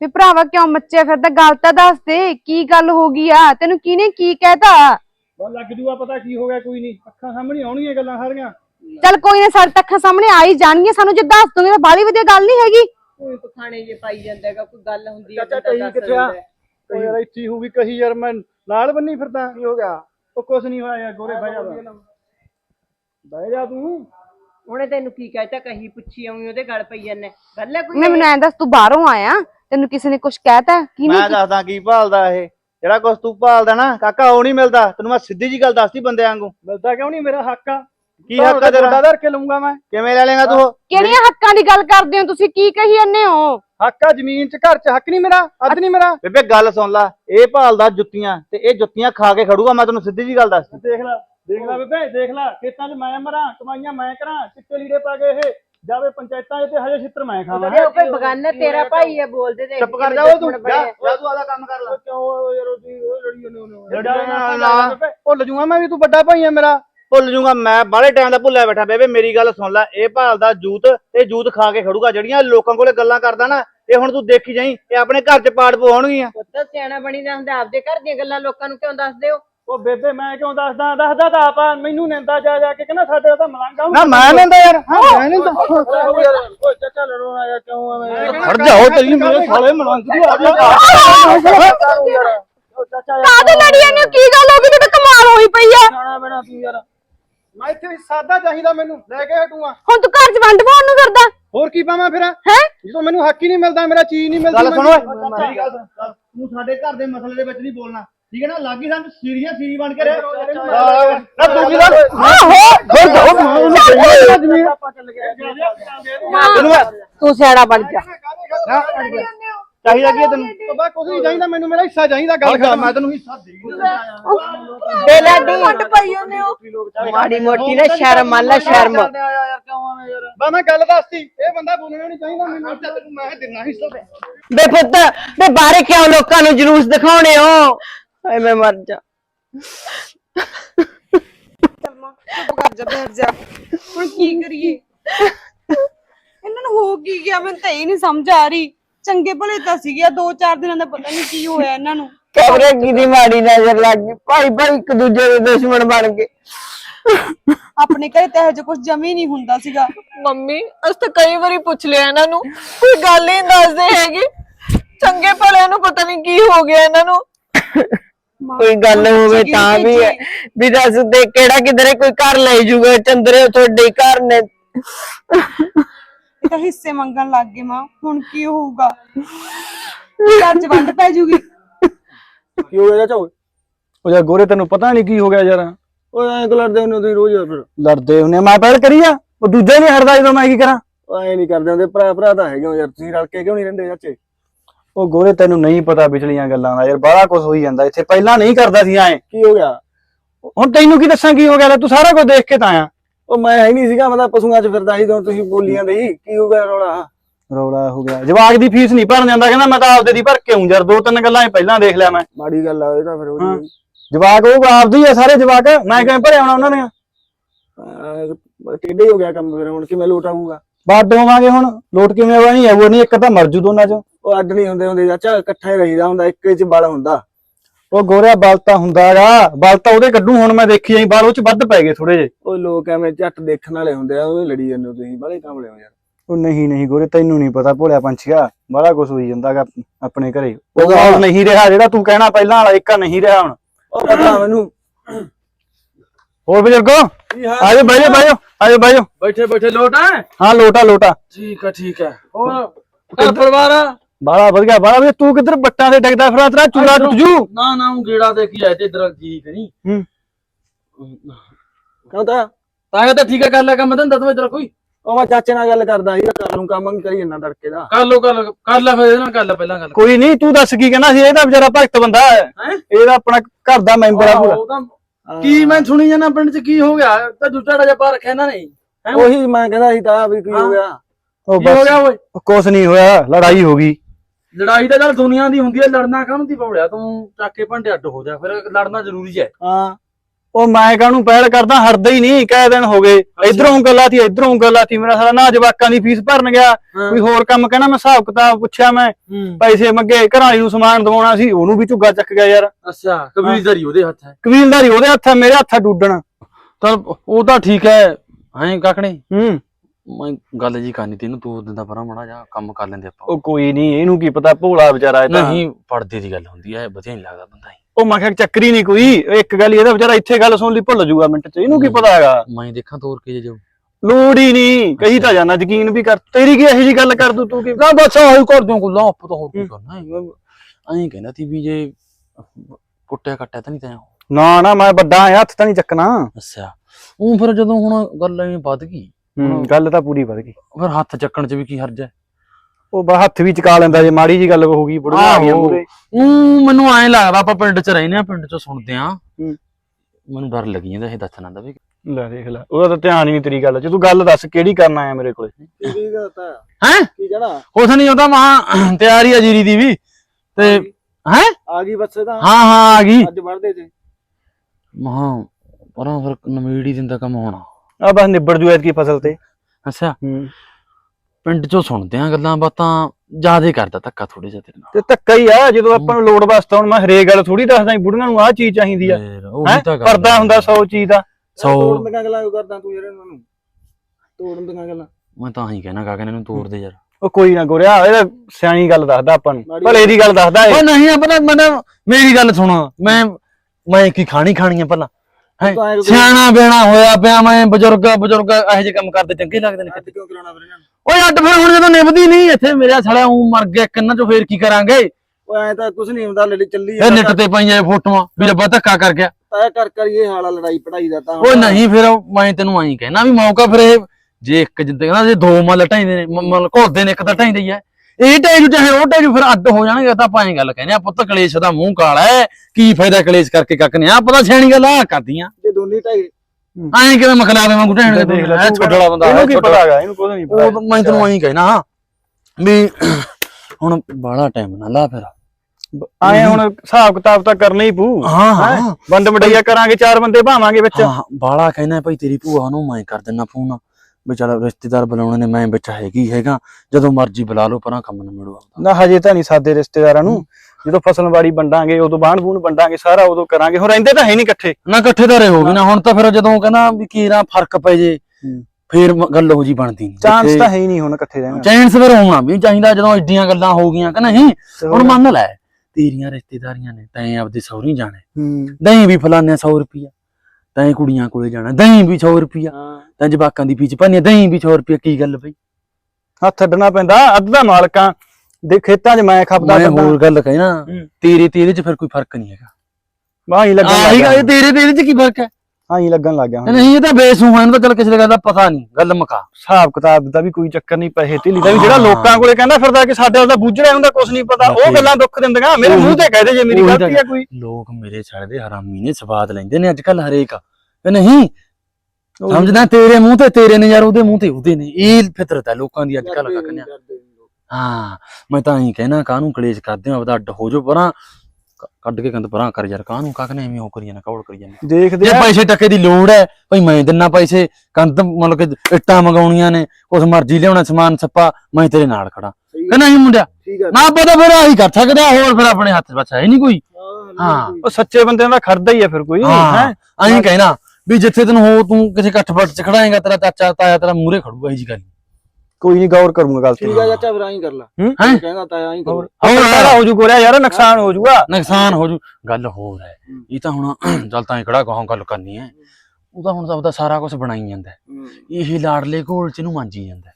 ਵੀ ਭਰਾਵਾ ਕਿਉਂ ਮੱਚਿਆ ਫਿਰਦਾ? ਗੱਲ ਤਾਂ ਦੱਸ ਦੇ ਕੀ ਗੱਲ ਹੋ ਗਈ ਆ? ਤੈਨੂੰ ਕਿਹਨੇ ਕੀ ਕਹਿਤਾ? ਬਸ ਲੱਗ ਜੂਗਾ ਪਤਾ ਕੀ ਹੋ ਗਿਆ ਕੋਈ ਨਹੀਂ। ਅੱਖਾਂ ਸਾਹਮਣੇ ਆਉਣਗੀਆਂ ਗੱਲਾਂ ਸਾਰੀਆਂ। ਚੱਲ ਕੋਈ ਨਾ ਸਾਡੇ ਤੱਕ ਸਾਹਮਣੇ ਆ ਹੀ ਜਾਣਗੀਆਂ। ਸਾਨੂੰ ਜੇ ਦੱਸ ਦੋਗੇ ਤਾਂ ਬਾਲੀ ਵਧੀਆ ਗੱਲ ਨਹੀਂ ਹੈਗੀ। ਕੋਈ ਪਖਾਣੇ ਜੇ ਪਾਈ ਜਾਂਦਾ ਹੈਗਾ ਕੋਈ ਗੱਲ ਹੁੰਦੀ ਹੈ ਚਾਚਾ ਬੰਦਾ ਕਹੀ ਦੱਸ ਕਿੱਥੇ ਆ? ਦਿੰਦਾ ਹੈ। ਉਹ ਯਾਰ ਇੱਥੇ ਹੋ ਵੀ ਕਹੀ ਯਾਰ ਮੈਂ ਨਾਲ ਬੰਨੀ ਫਿਰਦਾ ਕੀ ਹੋ ਗਿਆ? ਉਹ ਕੁਛ ਨਹੀਂ ਹੋਇਆ ਯਾਰ ਗੋਰੇ ਬਹਿ ਜਾ ਬਹਿ ਜਾ ਤੂੰ। ਉਹਨੇ ਤੈਨੂੰ ਕੀ ਕਹਿਤਾ ਕਹੀ ਪੁੱਛੀ ਆਉਂ ਉਹਦੇ ਗੱਲ ਪਈ ਜਾਂਦਾ। ਗੱਲ ਹੈ ਕੋਈ ਨਹੀਂ ਮੈਨੂੰ ਐਂ ਦੱਸ ਤੂੰ ਬਾਹਰੋਂ ਆਇਆ? ਤੈਨੂੰ ਕਿਸੇ ਨੇ ਕੁਝ ਕਹਿਤਾ ਮੈਂ ਦੱਸਦਾ ਕੀ ਭਾਲਦਾ ਇਹ? ਜਿਹੜਾ ਕੁਛ ਤੂੰ ਭਾਲਦਾ ਨਾ ਕਾਕਾ ਉਹ ਨਹੀਂ ਮਿਲਦਾ। ਤੈਨੂੰ ਮੈਂ ਸਿੱਧੀ ਜੀ ਗੱਲ ਦੱਸਤੀ ਬੰਦੇ ਵਾਂਗੂ। ਮਿਲਦਾ ਕਿਉਂ ਨਹੀਂ? ਮੇਰਾ ਹੱਕ ਆ। ਕੀ ਹੱਕ ਆ ਤੇਰਾ? ਧਰ ਕੇ ਲਊਂਗਾ ਮੈਂ। ਕਿਵੇਂ ਲੈ ਲੇਗਾ ਤੂੰ? ਕਿਹੜੀਆਂ ਹੱਕਾਂ ਦੀ ਗੱਲ ਕਰਦੇ ਹੋ ਤੁਸੀਂ? ਕੀ ਕਹੀ ਜਾਂਦੇ ਹੋ? ਹੱਕ ਆ ਜ਼ਮੀਨ 'ਚ ਘਰ 'ਚ ਹੱਕ ਨਹੀਂ ਮੇਰਾ ਅੱਧ ਨਹੀਂ ਮੇਰਾ। ਬੇਬੇ ਗੱਲ ਸੁਣ ਲੈ ਇਹ ਭਾਲਦਾ ਜੁੱਤੀਆਂ ਤੇ ਇਹ ਜੁੱਤੀਆਂ ਖਾ ਕੇ ਖੜੂਗਾ ਮੈਂ ਤੈਨੂੰ ਸਿੱਧੀ ਜੀ ਗੱਲ ਦੱਸਦੀ ਦੇਖ ਲੈ ਦੇਖ ਲੈ ਬੇਬੇ ਦੇਖ ਲੈ ਖੇਤਾਂ 'ਚ ਮੈਂ ਮਰਾਂ ਕਮਾਈਆਂ ਮੈਂ ਕਰਾਂ ਚਿੱਟੇ ਲੀੜੇ ਪਾ ਕੇ ਇਹ ਜਾਵੇ ਪੰਚਾਇਤਾਂ 'ਚ ਤੇ ਹਜੇ ਛਿੱਤਰ ਮੈਂ ਖਾਵਾਂ ਉਹ ਕੋਈ ਬਗਾਨਾ ਤੇਰਾ ਭਾਈ ਹੈ ਬੋਲਦੇ ਤੇ ਚੁੱਪ ਕਰ ਜਾ ਉਹ ਤੂੰ। ਜਾ ਤੂੰ ਆਦਾ ਕੰਮ ਕਰ ਲੈ। ਕਿਉਂ ਯਾਰ ਉਹ ਲੜੀ ਜਾਂਦੇ ਉਹਨੂੰ ਲੜੀ। ਭੁੱਲ ਜੂਗਾ ਮੈਂ ਵੀ ਤੂੰ ਵੱਡਾ ਭਾਈ ਆ ਮੇਰਾ। ਭੁੱਲ ਜੂਗਾ ਮੈਂ ਬਾਹਲੇ ਟਾਈਮ ਦਾ ਭੁੱਲਿਆ ਬੈਠਾ ਬੇਬੇ ਮੇਰੀ ਗੱਲ ਸੁਣ ਲੈ ਇਹ ਭਾਲਦਾ ਜੂਤ ਇਹ ਜੂਤ ਖਾ ਕੇ ਖੜੂਗਾ ਜਿਹੜੀਆਂ ਲੋਕਾਂ ਕੋਲੇ ਗੱਲਾਂ ਕਰਦਾ ਨਾ ਇਹ ਹੁਣ ਤੂੰ ਦੇਖੀ ਜਾਈ ਇਹ ਆਪਣੇ ਘਰ 'ਚ ਪਾੜ ਪਵਾਉਣਗੀਆਂ। ਪੁੱਤ ਸਿਆਣਾ ਬਣੀ ਦਾ ਹੁੰਦਾ ਆਪਦੇ ਘਰ ਦੀਆਂ ਗੱਲਾਂ ਲੋਕਾਂ ਨੂੰ ਕਿਉਂ ਦੱਸਦੇ ਹੋ? ਉਹ ਬੇਬੇ ਮੈਂ ਕਿਉਂ ਦੱਸਦਾ? ਦੱਸਦਾ ਤਾਂ ਆਪਾ ਮੈਨੂੰ ਨਿੰਦਾ ਜਾ ਜਾ ਕੇ ਕਹਿੰਦਾ ਸਾਡੇ ਤਾਂ ਮਲੰਗਾ ਨਾ ਮੈਂ ਲੈਂਦਾ ਯਾਰ ਹਾਂ ਮੈਂ ਲੈਂਦਾ ਓਏ ਚਾਚਾ ਲੜੋ ਆਇਆ ਕਿਉਂ ਐਵੇਂ? ਖੜ ਜਾਓ ਤੇਰੀ ਮੇਰੇ ਸਾਲੇ ਮਲੰਗ ਤੂੰ ਆ ਕਾਹਦੇ ਲੜੀ ਜਾਂਦੇ ਹੋ? ਕੀ ਗੱਲ ਹੋ ਗਈ? ਤੇ ਕਮਾਲ ਹੋਈ ਪਈ ਆ। ਖਾਣਾ ਬਣਾ ਤੂੰ ਯਾਰ। ਮੈਂ ਇੱਥੇ ਸਾਦਾ ਚਾਹੀਦਾ ਮੈਨੂੰ ਲੈ ਕੇ ਹਟੂਆ ਹੁਣ ਤੂੰ ਘਰ 'ਚ ਵੰਡ ਪਾਉਣ ਨੂੰ ਫਿਰਦਾ ਹੋਰ ਕੀ ਪਾਵਾਂ ਫਿਰ ਹੈ ਜਦੋਂ ਮੈਨੂੰ ਹੱਕ ਹੀ ਨਹੀਂ ਮਿਲਦਾ ਮੇਰਾ ਚੀਜ਼ ਨਹੀਂ ਮਿਲਦੀ ਗੱਲ ਸੁਣ ਮੇਰੀ ਗੱਲ ਸੁਣ ਗੱਲ। ਤੂੰ ਸਾਡੇ ਘਰ ਦੇ ਮਸਲੇ ਦੇ ਵਿੱਚ ਨਹੀਂ ਬੋਲਣਾ ਠੀਕ ਹੈ ਨਾ ਲਾਗੀ ਸਾਨੂੰ ਸੀਰੀਆਂ ਸੀਰੀ ਬਣ ਕੇ ਰਹਿ ਨਾ ਤੂੰ ਕੀ ਗੱਲ ਆਪਾਂ ਚੱਲ ਗਏ ਤੈਨੂੰ ਮੈਂ ਤੂੰ ਸਿਆੜਾ ਬਣ ਜਾ ਚਾਹੀਦਾ ਕੀ ਹੈ ਤੈਨੂੰ? ਉਹ ਬਾ ਕੁਝ ਨਹੀਂ ਚਾਹੀਦਾ ਮੈਨੂੰ ਮੇਰਾ ਹਿੱਸਾ ਚਾਹੀਦਾ ਗੱਲ ਕਰ ਮੈਂ ਤੈਨੂੰ ਹਿੱਸਾ ਦੇ ਦੇ ਲਾਡੀ ਮਾੜੀ ਮੋਟੀ ਨਾ ਸ਼ਰਮ ਮੰਨ ਲੈ ਸ਼ਰਮ। ਬਾ ਮੈਂ ਗੱਲ ਦੱਸਤੀ ਇਹ ਬੰਦਾ ਬੋਲਣਾ ਨਹੀਂ ਚਾਹੀਦਾ ਮੈਨੂੰ। ਤੈਨੂੰ ਮੈਂ ਦਿਨਾ ਹਿੱਸਾ ਬੇ ਪੁੱਤ ਬੇ ਬਾਰੇ ਕਿਉਂ ਲੋਕਾਂ ਨੂੰ ਜਲੂਸ ਦਿਖਾਉਣੇ ਹੋ? ਹਾਏ ਮੈਂ ਮਰ ਜਾ। ਚੁੱਪ ਕਰ ਜਾ ਬੈਠ ਜਾ। ਹੁਣ ਕੀ ਕਰੀਏ? ਇਹਨਾਂ ਨੂੰ ਹੋ ਕੀ ਗਿਆ? ਮੈਨੂੰ ਤਾਂ ਇਹ ਨਹੀਂ ਸਮਝ ਆ ਰਹੀ। ਚੰਗੇ ਭਲੇ ਤਾਂ ਸੀਗੇ ਦੋ ਚਾਰ ਦਿਨਾਂ ਦਾ ਪਤਾ ਨਹੀਂ ਕੀ ਹੋਇਆ ਇਹਨਾਂ ਨੂੰ। ਕਬਰੇ ਕਿਦੀ ਮਾੜੀ ਨਜ਼ਰ ਲੱਗ ਗਈ ਭਾਈ ਭਾਈ ਇੱਕ ਦੂਜੇ ਦੇ ਦੁਸ਼ਮਣ ਬਣ ਗਏ। ਆਪਣੇ ਘਰੇ ਤਾਂ ਇਹੋ ਜਿਹਾ ਕੁਝ ਜਮੀ ਨਹੀਂ ਹੁੰਦਾ ਸੀਗਾ। ਮੰਮੀ ਅਸੀਂ ਤਾਂ ਕਈ ਵਾਰੀ ਪੁੱਛ ਲਿਆ ਇਹਨਾਂ ਨੂੰ ਕੋਈ ਗੱਲ ਹੀ ਨਹੀਂ ਦੱਸਦੇ ਹੈਗੇ। ਚੰਗੇ ਭਲੇ ਨੂੰ ਪਤਾ ਨਹੀਂ ਕੀ ਹੋ ਗਿਆ ਇਹਨਾਂ ਨੂੰ। ਕੋਈ ਗੱਲ ਹੋਵੇ ਤਾਂ ਵੀ ਹੈ ਵੀ ਦੱਸ ਦੇ ਕਿਹੜਾ ਕਿਧਰੇ ਕੋਈ ਘਰ ਲੈ ਜੂਗਾ ਚੰਦਰੇ ਤੁਹਾਡੇ ਘਰ ਨੇ। ਇਹ ਤਾਂ ਹਿੱਸੇ ਮੰਗਣ ਲੱਗ ਗਏ ਮਾਂ। ਹੁਣ ਕੀ ਹੋਊਗਾ? ਘਰ ਚ ਵੰਡ ਪੈ ਜੂਗੀ। ਕੀ ਹੋ ਗਿਆ ਓਏ? ਉਹ ਯਾਰ ਗੋਰੇ ਤੈਨੂੰ ਪਤਾ ਨਹੀਂ ਕੀ ਹੋ ਗਿਆ ਯਾਰ। ਓਏ ਐਂ ਕਿ ਲੜਦੇ ਹੁੰਦੇ ਤੁਸੀਂ ਰੋਜ਼ ਫਿਰ। ਲੜਦੇ ਹੁੰਨੇ ਮੈਂ ਪਹਿਲ ਕਰੀ ਆ ਉਹ ਦੂਜਾ ਨਹੀਂ ਹਟਦਾ ਜਦੋਂ ਮੈਂ ਕੀ ਕਰਾਂ। ਐਂ ਨਹੀਂ ਕਰਦੇ ਹੁੰਦੇ ਭਰਾ ਭਰਾ ਤਾਂ ਹੈਗੇ ਹੋ ਯਾਰ ਤੁਸੀਂ ਰਲ ਕੇ ਕਿਉਂ ਨਹੀਂ ਰਹਿੰਦੇ ਚਾਚੇ? ਉਹ ਗੋਰੇ ਤੈਨੂੰ ਨਹੀਂ ਪਤਾ ਵਿਚਲੀਆਂ ਗੱਲਾਂ ਦਾ ਯਾਰ ਬਾਹਲਾ ਕੁਝ ਹੋਈ ਜਾਂਦਾ ਇੱਥੇ। ਪਹਿਲਾਂ ਨਹੀਂ ਕਰਦਾ ਸੀ ਐ। ਕੀ ਹੋ ਗਿਆ? ਹੁਣ ਤੈਨੂੰ ਕੀ ਦੱਸਾਂ ਕੀ ਹੋ ਗਿਆ? ਲੈ ਤੂੰ ਸਾਰਾ ਕੁਝ ਦੇਖ ਕੇ ਤਾਂ ਆਇਆ। ਉਹ ਮੈਂ ਹੈ ਨਹੀਂ ਸੀਗਾ ਮੈਂ ਤਾਂ ਪਸ਼ੂਆਂ 'ਚ ਫਿਰਦਾ ਸੀ ਜਦੋਂ ਤੁਸੀਂ ਬੋਲੀਆਂ ਦੇ ਕੀ ਹੋ ਗਿਆ ਰੌਲਾ? ਰੌਲਾ ਹੋ ਗਿਆ। ਜਵਾਕ ਦੀ ਫੀਸ ਨਹੀਂ ਭਰਨ ਜਾਂਦਾ ਕਹਿੰਦਾ ਮੈਂ ਤਾਂ ਆਪਦੇ ਦੀ ਭਰ ਕੇ ਆਉਂ ਯਾਰ ਦੋ ਤਿੰਨ ਗੱਲਾਂ ਇਹ ਪਹਿਲਾਂ ਦੇਖ ਲਿਆ ਮੈਂ। ਮਾੜੀ ਗੱਲ ਆ ਇਹ ਤਾਂ ਫਿਰ ਉਹ ਹਾਂ। ਜਵਾਕ ਉਹ ਆਪਦੀ ਆ ਸਾਰੇ ਜਵਾਕ ਮੈਂ ਕਿਵੇਂ ਭਰਿਆ ਆਉਣਾ ਉਹਨਾਂ ਨੇ ਟੇਢੇ ਹੋ ਗਿਆ ਕੰਮ ਫਿਰ ਹੁਣ ਕਿਵੇਂ ਲੋਟ ਆਊਗਾ? ਬਾਦ ਹੋਵਾਂਗੇ ਹੁਣ ਲੋਟ ਕਿਵੇਂ ਆਵਾ ਨਹੀਂ ਆਊ ਨਹੀਂ ਇੱਕ ਤਾਂ ਮਰ ਜੂ ਦੋਨਾਂ ਚੋਂ। ਉਹ ਅੱਡ ਨਹੀਂ ਹੁੰਦੇ ਹੁੰਦੇ ਚਾਚਾ ਇਕੱਠਾ ਹੀ ਰਹੀਦਾ ਹੁੰਦਾ ਇੱਕ 'ਚ ਬਲ ਹੁੰਦਾ। ਉਹ ਗੋਰਿਆ ਬਲ ਤਾਂ ਹੁੰਦਾਗਾ ਬਲ ਤਾਂ ਉਹਦੇ ਕੱਢੂ ਹੁਣ ਮੈਂ ਦੇਖੀ ਜਾਈ ਬਾਲ ਉਹ ਚ ਵੱਧ ਪੈ ਗਏ ਥੋੜੇ ਜੇ ਉਹ ਲੋਕ ਐਵੇਂ ਝੱਟ ਦੇਖਣ ਵਾਲੇ ਹੁੰਦੇ ਆ ਉਹ ਲੜੀ ਜਾਂਦੇ ਹੋ ਤੁਸੀਂ ਬੜੇ ਕਾਮਲੇ ਹੋ ਯਾਰ। ਉਹ ਨਹੀਂ ਨਹੀਂ ਗੋਰੇ ਤੈਨੂੰ ਨਹੀਂ ਪਤਾ ਭੋਲਿਆ ਪੰਛੀਆ ਬੜਾ ਕੁਝ ਹੋਈ ਜਾਂਦਾਗਾ ਆਪਣੇ ਘਰੇ। ਉਹ ਹਾਲ ਨਹੀਂ ਰਿਹਾ ਜਿਹੜਾ ਤੂੰ ਕਹਿਣਾ ਪਹਿਲਾਂ ਵਾਲਾ ਇੱਕਾ ਨਹੀਂ ਰਿਹਾ ਹੁਣ। ਉਹ ਪਤਾ ਮੈਨੂੰ। ਹੋਰ ਬਜ਼ੁਰਗੋ ਆਜੋ ਬਾਜੋ ਬਾਜੋ ਆਜੋ ਬਾਜੋ ਬੈਠੇ ਬੈਠੇ ਲੋਟ ਹੈ? ਲੋਟਾ ਲੋਟਾ ਠੀਕ ਹੈ ਠੀਕ ਹੈ ਹੋਰ ਪਰਿਵਾਰ ਆ? ਬਾਲਾ ਵਧੀਆ ਬਾਲਾ ਵਧੀਆ। ਤੂੰ ਕਿੱਧਰ ਬੱਟਾਂ ਤੇ ਡਿੱਗਦਾ ਫਿਰਾਂ ਤੇਰਾ ਚੂੜਾ ਟੁੱਟ ਜੂ। ਨਾ ਨਾ ਉਹ ਗੇੜਾ ਦੇ ਕੇ ਆਏ ਤੇ ਇਧਰ ਜੀ ਕਰੀ। ਹੂੰ। ਕਿਉਂ ਤਾਂ? ਤਾਂ ਤਾਂ ਠੀਕ ਹੈ ਕਰ ਲੈ ਕੰਮ ਧੰਦਾ ਤੂੰ ਇਧਰ ਕੋਈ। ਉਹ ਮੈਂ ਚਾਚੇ ਨਾਲ ਗੱਲ ਕਰਦਾ ਸੀ ਕਰ ਲੂੰ ਕੰਮ ਕਰੀ ਜੰਨਾ ਤੜਕੇ ਦਾ। ਕਰ ਲੋ ਕਰ ਕਰ ਲੈ ਫਿਰ ਇਹਦੇ ਨਾਲ ਕਰ ਲੈ ਪਹਿਲਾਂ ਗੱਲ। ਕੋਈ ਨਹੀਂ ਤੂੰ ਦੱਸ ਕੀ ਕਹਿਣਾ ਸੀ ਇਹਦਾ ਵਿਚਾਰਾ ਭਗਤ ਬੰਦਾ ਹੈ। ਹੈਂ? ਇਹਦਾ ਆਪਣਾ ਘਰ ਦਾ ਮੈਂਬਰ ਆ ਪੂਰਾ। ਕੀ ਮੈਂ ਸੁਣੀ ਜਾਣਾ ਪਿੰਡ ਚ ਕੀ ਹੋ ਗਿਆ? ਤਾਂ ਦੂਜਾ ਜਿਹਾ ਪਾ ਰੱਖਿਆ ਇਹਨਾਂ ਨੇ। ਹੈਂ? ਉਹੀ ਮੈਂ ਕਹਿੰਦਾ ਸੀ ਤਾਂ ਵੀ ਕੀ ਹੋ ਗਿਆ। ਉਹ ਹੋ ਬਸ ਗਿਆ ਓਏ? ਕੁਛ ਨਹੀਂ ਹੋਇਆ ਲੜਾਈ ਹੋ ਗਈ। ਲੜਾਈ ਤਾਂ ਚੱਲ ਦੁਨੀਆ ਦੀ ਹੁੰਦੀ ਹੈ ਲੜਨਾ ਕਾਹਨੂੰ ਦੀ ਪੌੜਿਆ ਤੂੰ ਚੱਕ ਕੇ ਭਾਂਡੇ ਅੱਡ ਹੋ ਜਾ ਫਿਰ ਲੜਨਾ ਜ਼ਰੂਰੀ ਹੈ। ਹਾਂ। ਉਹ ਮੈਂ ਕਾਹਨੂੰ ਪਹਿਲ ਕਰਦਾ ਹਟਦਾ ਹੀ ਨਹੀਂ ਕਈ ਦਿਨ ਹੋ ਗਏ। ਇਧਰੋਂ ਗੱਲਾਂ ਤੀ ਇਧਰੋਂ ਗੱਲਾਂ ਤੀ ਮੇਰਾ ਸਾਲਾ ਨਾ ਜਵਾਕਾਂ ਦੀ ਫੀਸ ਭਰਨ ਗਿਆ। ਹਾਂ। ਕੋਈ ਹੋਰ ਕੰਮ ਕਹਿਣਾ ਮੈਂ ਹਿਸਾਬ ਕਿਤਾਬ ਪੁੱਛਿਆ ਮੈਂ। ਹੂੰ। ਪੈਸੇ ਮੰਗੇ ਘਰਾਂ ਵਾਲੀ ਨੂੰ ਸਮਾਨ ਦਵਾਉਣਾ ਸੀ ਉਹਨੂੰ ਵੀ ਝੁੱਗਾ ਚੱਕ ਗਿਆ ਯਾਰ। ਅੱਛਾ ਕਬੀਲਦਾਰੀ ਉਹਦੇ ਹੱਥ ਹੈ। ਕਬੀਲਦਾਰੀ ਉਹਦੇ ਹੱਥ ਆ, ਮੇਰੇ ਹੱਥ ਡੂਡਣ। ਤਾਂ ਉਹ ਤਾਂ ਠੀਕ ਹੈ ਐਂ ਕਾਕਣੇ ਹੂੰ। ਮੈਂ ਗੱਲ ਜੀ ਕਰਨੀ ਤੈਨੂੰ ਤੂੰ ਦਿੰਦਾ ਪਰਾਂ ਮੜਾ ਜਾ ਕੰਮ ਕਰ ਲੈਂਦੇ ਆਪਾਂ। ਉਹ ਕੋਈ ਨਹੀਂ ਇਹਨੂੰ ਕੀ ਪਤਾ ਭੋਲਾ ਵਿਚਾਰਾ ਇਹ ਤਾਂ। ਨਹੀਂ ਪੜਦੇ ਦੀ ਗੱਲ ਹੁੰਦੀ ਹੈ ਵਧੀਆ ਨਹੀਂ ਲੱਗਦਾ ਬੰਦਾ ਉਹ ਮੈਂ ਕਿਹਾ ਚੱਕਰੀ ਨਹੀਂ ਕੋਈ ਇੱਕ ਗੱਲ ਇਹਦਾ ਵਿਚਾਰਾ ਇੱਥੇ ਗੱਲ ਸੁਣ ਲਈ ਭੁੱਲ ਜਾਊਗਾ ਮਿੰਟ ਚ ਇਹਨੂੰ ਕੀ ਪਤਾ ਹੈਗਾ? ਮੈਂ ਦੇਖਾਂ ਤੋਰ ਕੇ ਜੇ। ਲੋੜ ਹੀ ਨਹੀਂ ਕਹੀ ਤਾਂ ਜਾਣਾ ਯਕੀਨ ਵੀ ਕਰ ਤੇਰੀ ਕੀ ਇਹੋ ਜੀ ਗੱਲ ਕਰ ਦੂ ਤੂੰ ਕੀ? ਨਾ ਬਸ ਆਹੀ ਕਰ ਦਿਓ ਗੱਲਾਂ ਆਪ ਤਾਂ ਹੋਰ ਕੀ ਕਰਨਾ ਐਂ ਕਹਿੰਦਾ ਤੀ ਵੀ ਜੇ ਕੁੱਟਿਆ ਕੱਟਿਆ ਤਾਂ ਨਹੀਂ ਤੈਨੂੰ ਨਾ ਨਾ ਮੈਂ ਵੱਡਾ ਆ ਹੱਥ ਤਾਂ ਨਹੀਂ ਚੱਕਣਾ। ਅੱਛਾ। ਉਹ ਫਿਰ ਜਦੋਂ ਹੁਣ ਗੱਲ ਐਵੇਂ ਵੱਧ ਗਈ ਹੂੰ, ਗੱਲ ਤਾਂ ਪੂਰੀ ਵਧ ਗਈ। ਫਿਰ ਹੱਥ ਚੱਕਣ 'ਚ ਵੀ ਕੀ ਹਰਜ ਹੈ? ਉਹ ਬਾ ਹੱਥ ਵੀ ਚਕਾ ਲੈਂਦਾ ਜੇ ਮਾੜੀ ਜੀ ਗੱਲ ਹੋ ਗਈ ਬੁੜੀਆਂ ਆ ਗਈਆਂ। ਮੂਰੇ ਉਹ ਮੈਨੂੰ ਐਂ ਲੱਗਦਾ ਆਪਾਂ ਪਿੰਡ 'ਚ ਰਹਿੰਦੇ ਆ ਪਿੰਡ 'ਚ ਸੁਣਦੇ ਆ ਹੂੰ। ਮੈਨੂੰ ਡਰ ਲੱਗੀ ਜਾਂਦਾ ਇਹ ਦੱਸਣਾ ਦਾ ਵੀ ਲੈ ਦੇਖ ਲੈ ਉਹਦਾ ਤਾਂ ਧਿਆਨ ਹੀ ਨਹੀਂ ਤੇਰੀ ਗੱਲ ਚ। ਤੂੰ ਗੱਲ ਦੱਸ ਕਿਹੜੀ ਕਰਨ ਆਇਆ ਮੇਰੇ ਕੋਲੇ? ਕੀ ਗੱਲ ਤਾਂ? ਹੈ? ਕੀ ਜਣਾ ਕੁਛ ਨਹੀਂ ਹੁੰਦਾ ਮਹਾ ਤਿਆਰੀ ਆ ਜੀਰੀ ਦੀ ਵੀ। ਤੇ ਹੈ? ਆ ਗਈ ਬੱਸੇ ਤਾਂ? ਹਾਂ ਹਾਂ ਆ ਗਈ। ਅੱਜ ਵੜਦੇ ਜੇ। ਮਹਾ ਪਰਾਂ ਫਿਰ ਨਮੀੜੀ ਦਿੰਦਾ ਕੰਮ ਹੋਣਾ। ਆ ਬਸ ਨਿਬੜ ਜੂ ਐਤਕੀ ਫਸਲ ਤੇ। ਅੱਛਾ। ਹੂੰ। ਪਿੰਡ 'ਚੋਂ ਸੁਣਦੇ ਆ ਗੱਲਾਂ ਬਾਤਾਂ ਜਿਆਦੇ ਕਰਦਾ ਧੱਕਾ ਥੋੜੇ ਜਿਹਾ ਤੇਰੇ ਨਾਲ। ਤੇ ਧੱਕਾ ਹੀ ਆ ਜਦੋਂ ਆਪਾਂ ਨੂੰ ਲੋੜ ਵਾਸਤੇ ਹੁਣ ਮੈਂ ਹਰੇਕ ਗੱਲ ਥੋੜੀ ਦੱਸਦਾ ਸੀ ਬੁੜੀਆਂ ਨੂੰ ਆਹ ਚੀਜ਼ ਚਾਹੀਦੀ ਆ। ਫਿਰ ਉਹ ਹੈ? ਵੀ ਤਾਂ ਗੱਲ ਪਰਦਾ ਹੁੰਦਾ 100 ਚੀਜ਼ ਦਾ। ਸੌ। ਤੋੜਨ ਦੀਆਂ ਗੱਲਾਂ ਕਿਉਂ ਕਰਦਾ ਤੂੰ ਯਾਰ ਇਹਨਾਂ ਨੂੰ? ਤੋੜਨ ਦੀਆਂ ਗੱਲਾਂ। ਮੈਂ ਤਾਂ ਹੀ ਕਹਿਣਾ ਕਾਕਾ ਨੂੰ ਤੋੜ ਦੇ ਯਾਰ। ਉਹ ਕੋਈ ਨਾ ਗੋਰਿਆ ਇਹ ਸਿਆਣੀ ਗੱਲ ਦੱਸਦਾ ਆਪਾਂ ਨੂੰ। ਮਾੜੀ ਭਲੇ ਦੀ ਗੱਲ ਦੱਸਦਾ ਇਹ। ਨਹੀਂ ਆਪਣਾ ਮਤਲਬ ਮੇਰੀ ਗੱਲ ਸੁਣ। ਮੈਂ ਮੈਂ ਕੀ ਖਾਣੀ ਖਾਣੀ ਆ ਪਹਿਲਾਂ। ਹੈਂ? ਤੂੰ ਐਂ ਕਿਉਂ- ਸਿਆਣਾ ਬਿਆਣਾ ਹੋਇਆ ਪਿਆ ਮੈਂ ਬਜ਼ੁਰਗ ਬਜ਼ੁਰਗ ਇਹੋ ਜਿਹੇ ਕੰਮ ਕਰਦੇ ਚੰਗੇ ਲੱਗਦੇ ਨੇ ਅੱਡ ਕਿਉਂ ਕਰਾਉਣਾ ਫਿਰ ਇਹਨਾਂ ਨੂੰ? ਓਏ ਅੱਡ ਫਿਰ ਹੁਣ ਜਦੋਂ ਨਿਭਦੀ ਨਹੀਂ ਇੱਥੇ ਮੇਰਾ ਸਾਲਿਆ ਉਹ ਮਰ ਗਿਆ ਕੰਨਾਂ ਚੋਂ ਫੇਰ ਕੀ ਕਰਾਂਗੇ? ਉਹ ਐ ਤਾਂ ਕੁਝ ਨਹੀਂ ਹੁੰਦਾ ਲੜੀ ਚੱਲੀ ਨੈਟ ਤੇ ਪਾਈਆਂ ਇਹ ਫੋਟੋਆਂ ਵੀ ਰੱਬਾ ਧੱਕਾ ਕਰ ਗਿਆ। ਤਾਇਆ ਕਰ ਕਰ ਇਹ ਹਾਲਾ ਲੜਾਈ ਪੜਾਈ ਦਾ ਤਾਂ ਓਏ ਨਹੀਂ ਫਿਰ ਮੈਂ ਤੈਨੂੰ ਆਈ ਕਹਿਣਾ ਵੀ ਮੌਕਾ ਫਿਰ ਇਹ ਜੇ ਇੱਕ ਜਿੱਦਾਂ ਕਹਿੰਦਾ ਜੇ ਦੋ ਮੱਲ ਢਾਈਂਦੇ ਨੇ ਮੱਲ ਘੋਲਦੇ ਨੇ ਇੱਕ ਤਾਂ ਢਾਈਂਦੇ ਹੀ ਆ। ਇਹ ਢਾਈ ਚਾਹੇ ਉਹ ਢਾਈ ਫਿਰ ਅੱਡ ਹੋ ਜਾਣਗੇ ਤਾਂ ਆਪਾਂ ਐਂ ਗੱਲ ਕਹਿੰਦੇ ਆ ਪੁੱਤ ਕਲੇਸ਼ ਦਾ ਮੂੰਹ ਕਾਲਾ ਹੈ ਕੀ ਫਾਇਦਾ ਕਲੇਸ਼ ਕਰਕੇ ਕੱਕ ਨੇ ਆ ਪਤਾ ਸਿਆਣੀ ਗੱਲ ਆ ਕਰਦੀਆਂ। ਜੇ ਦੋਨੀ ਢਾਈ ਐਂ ਕਿਵੇਂ ਮਖਲਾਵੇ ਵਾਂਗੂ ਢਾਣ ਦੇ ਦੇਖ ਲੈ ਐ ਤੂੰ ਛੋਟਾ ਵਾਲਾ ਬੰਦਾ ਇਹਨੂੰ ਕੀ ਪਤਾ ਹੈਗਾ ਇਹਨੂੰ ਕੋਈ ਨਹੀਂ ਉਹ ਤਾਂ ਮੈਂ ਤੈਨੂੰ ਐਂ ਕਹਿਣਾ ਵੀ ਹੁਣ ਬਾਹਲਾ ਟਾਈਮ ਨਾ ਲਾ ਫਿਰ। ਆਏ ਹੁਣ ਹਿਸਾਬ ਕਿਤਾਬ ਤਾਂ ਕਰਨਾ ਹੀ ਪੂ ਹਾਂ ਹਾਂ। ਵੰਡ ਵਡਈਆ ਕਰਾਂਗੇ ਚਾਰ ਬੰਦੇ ਭਾਵਾਂਗੇ ਵਿੱਚ। ਹਾਂ ਬਾਲਾ ਕਹਿਣਾ ਭਾਈ ਤੇਰੀ ਭੂਆ ਨੂੰ ਮੈਂ ਕਰ ਦਿੰਨਾ ਫੋਨ ਵੀ ਚੱਲ ਰਿਸ਼ਤੇਦਾਰ ਬੁਲਾਉਣੇ ਨੇ ਮੈਂ ਵਿੱਚ ਹੈਗੀ ਹੈਗਾ ਜਦੋਂ ਮਰਜ਼ੀ ਬੁਲਾ ਲਓ ਪਰਾਂ ਕੰਮ ਨਾ ਮਿਲੂ ਨਾ ਹਜੇ ਤਾਂ ਨਹੀਂ ਸਾਦੇ ਰਿਸ਼ਤੇਦਾਰਾਂ ਨੂੰ। ਜਦੋਂ ਫਸਲਵਾੜੀ ਵੰਡਾਂਗੇ ਉਦੋਂ ਬਾਣ ਬੂਣ ਵੰਡਾਂਗੇ ਸਾਰਾ ਉਦੋਂ ਕਰਾਂਗੇ। ਹੁਣ ਰਹਿੰਦੇ ਤਾਂ ਹੈ ਨਹੀਂ ਇਕੱਠੇ। ਨਾ ਇਕੱਠੇ ਤਾਂ ਰਹੋਗੇ ਨਾ। ਹੁਣ ਤਾਂ ਫਿਰ ਜਦੋਂ ਕਹਿੰਦਾ ਵੀ ਕੀ ਨਾ ਫ਼ਰਕ ਪੈ ਜੇ। ਫੇਰ ਗੱਲ ਹੋ ਜੀ ਬਣਦੀ ਨਹੀਂ। ਚਾਂਸ ਤਾਂ ਹੈ ਹੀ ਨਹੀਂ ਹੁਣ ਇਕੱਠੇ ਰਹਿਣ। ਚਾਂਸ ਫਿਰ ਹੋਣਾ ਵੀ ਚਾਹੀਦਾ ਜਦੋਂ ਏਡੀਆਂ ਗੱਲਾਂ ਹੋ ਗਈਆਂ ਕਿ ਨਹੀਂ ਹੁਣ ਹੋਰ- ਮੰਨ ਲੈ ਤੇਰੀਆਂ ਰਿਸ਼ਤੇਦਾਰੀਆਂ ਨੇ ਤੈਂ ਆਪਦੇ ਸਹੁਰੀ ਜਾਣਾ। ਹੂੰ। ਦਹੀਂ ਵੀ ਫਲਾਨੇ 100 ਰੁਪਿਆ ਤੈਂ ਕੁੜੀਆਂ ਕੋਲੇ ਜਾਣਾ ਦਹੀਂ ਵੀ 100 ਰੁਪਿਆ ਹਾਂ। ਤੈਂ ਜਵਾਕਾਂ ਦੀ ਭਰਨੀ ਆ, ਦਹੀਂ ਵੀ 100 ਰੁਪਿਆ ਕੀ ਗੱਲ ਬਈ? ਹੱਥ ਅੱਡਣਾ ਪੈਂਦਾ ਅੱਧ ਦਾ ਮਾਲਕਾਂ ਦੇ ਖੇਤਾਂ 'ਚ ਮੈਂ ਖਪਦਾ ਮੈਂ ਹੋਰ ਗੱਲ ਕਹਿਣਾ। ਤੇਰੇ ਤੇ ਇਹਦੇ ਚ ਫਿਰ ਕੋਈ ਫ਼ਰਕ ਨਹੀਂ ਹੈਗਾ। ਵਾਹ ਹੀ ਲੱਗਣ ਆਹੀ ਲੱਗ। ਗੱਲ ਗਿਆ ਤੇਰੇ ਤੇ ਇਹਦੇ ਚ ਕੀ ਫ਼ਰਕ ਹੈ? ਹੀ ਲੱਗਣ ਲੱਗ ਗਿਆ ਹੁਣ ਨਹੀਂ ਇਹ ਤਾਂ ਬੇਸੂ ਹੈ ਇਹਨੂੰ ਤਾਂ ਚੱਲ ਕਿਸੇ ਗੱਲ ਦਾ ਪਤਾ ਨਹੀਂ ਗੱਲ ਮੁਕਾ। ਹਿਸਾਬ ਕਿਤਾਬ ਦਾ ਵੀ ਕੋਈ ਚੱਕਰ ਨਹੀਂ ਪੈਸੇ ਢਿੱਲੀ ਦਾ ਵੀ ਜਿਹੜਾ। ਲੋਕਾਂ ਕੋਲੇ ਕਹਿੰਦਾ ਫਿਰਦਾ ਕਿ ਸਾਡੇ ਵਾਲ ਦਾ ਬੁੱਝੜਾ ਹੁੰਦਾ ਕੁਝ ਨਹੀਂ ਪਤਾ ਉਹ। ਗੱਲਾਂ ਦੁੱਖ ਦਿੰਦੀਆਂ ਮੇਰੇ ਮੂੰਹ ਤੇ ਕਹਦੇ ਜੇ ਮੇਰੀ ਤਾਂ ਗਲਤੀ ਹੈ ਕੋਈ। ਲੋਕ ਮੇਰੇ ਛੜਦੇ ਹਰਾਮੀ ਨੇ ਸਵਾਦ ਲੈਂਦੇ ਨੇ ਅੱਜ ਕੱਲ ਹਰੇਕ। ਕਿ ਨਹੀਂ ਸਮਝਦਾ ਤੇਰੇ ਮੂੰਹ ਤੇ ਤੇਰੇ ਨੇ ਯਾਰ ਉਹਦੇ ਮੂੰਹ ਤੇ ਉਹਦੇ ਨੇ ਇਹ ਫਿਤਰਤ ਹੈ ਲੋਕਾਂ ਦੀ ਅੱਜ ਕੱਲ ਕੱਕਨਿਆ ਹਾਂ ਮੈਂ ਤਾਂ ਹੀ ਕਹਿਣਾ ਕਾਹਨੂੰ ਕਲੇਸ਼ ਕਰਦੇ ਹੋ ਆਪਦਾ ਅੱਡ ਹੋ ਜਾਓ ਪਰਾਂ ਕੱਢ ਕੇ ਕੰਦ ਪਰਾਂ ਕਰ ਯਾਰ ਕਾਹਨੂੰ ਕੱਕਨੇ ਐਵੇਂ ਉਹ ਕਰੀ ਜਾਣਾ ਕੌੜ ਕਰੀ ਜਾਣਾ ਦੇਖਦੇ ਜੇ ਆ। ਪੈਸੇ ਟੱਕੇ ਦੀ ਲੋੜ ਹੈ ਭਈ ਮੈਂ ਦਿੰਨਾ ਪੈਸੇ ਕੰਦ ਮਤਲਬ ਕਿ ਇੱਟਾਂ ਮੰਗਾਉਣੀਆਂ ਨੇ ਕੁਛ ਮਰਜ਼ੀ ਲਿਆਉਣਾ ਸਮਾਨ ਸੱਪਾ ਮੈਂ ਤੇਰੇ ਨਾਲ ਖੜਾ। ਕਿ ਨਹੀਂ ਮੁੰਡਿਆ ਨਾ ਪਤਾ ਫਿਰ ਆਹੀ ਕਰ ਸਕਦੇ ਹੋਰ ਫਿਰ ਆਪਣੇ ਹੱਥ ਬਸ ਹੈ ਨਹੀਂ ਕੋਈ। ਹਾਂ ਉਹ ਸੱਚੇ ਬੰਦਿਆਂ ਦਾ ਖੜਦਾ ਹੀ ਆ ਫਿਰ ਕੋਈ ਹਾਂ ਐਂ ਕਹਿਣਾ ਵੀ ਜਿੱਥੇ ਤੈਨੂੰ ਹੋ ਤੂੰ ਕਿਸੇ ਇਕੱਠ ਬੱਟ ਚ ਖੜਾਏਗਾ ਤੇਰਾ ਚਾਚਾ ਤਾਇਆ ਤੇਰਾ ਮੂਰੇ ਖੜੂਗਾ ਇਹ ਜੀ ਗੱਲ ਕੋਈ ਨਹੀਂ ਗੌਰ ਕਰੂੰਗਾ ਗੱਲ ਤੇ ਠੀਕ ਆ ਚਾਚਾ ਫਿਰ ਆਈ ਕਰ ਲਾ। ਹੂੰ? ਹੈਂ? ਕਹਿੰਦਾ ਤਾਂ ਆਈ ਕਰ। ਹੋਰ। ਸਾਰਾ ਹੋ ਜੂ ਗੋਰਿਆ ਯਾਰ ਨੁਕਸਾਨ ਹੋ ਜੂਗਾ। ਨੁਕਸਾਨ ਹੋ ਜੂ। ਗੱਲ ਹੋਰ ਹੈ ਇਹ ਤਾਂ ਹੁਣ [clears throat] ਜਲ ਤਾਂ ਕਿਹੜਾ ਕਹਾਂ ਗੱਲ ਕਰਨੀ ਹੈ। ਉਹ ਤਾਂ ਹੁਣ ਸਭ ਦਾ ਸਾਰਾ ਕੁਝ ਬਣਾਈ ਜਾਂਦਾ ਹੈ। ਇਹ ਲਾੜਲੇ ਘੋਲ ਚ ਨੂੰ ਮਾਂਜੀ ਜਾਂਦਾ ਹੈ।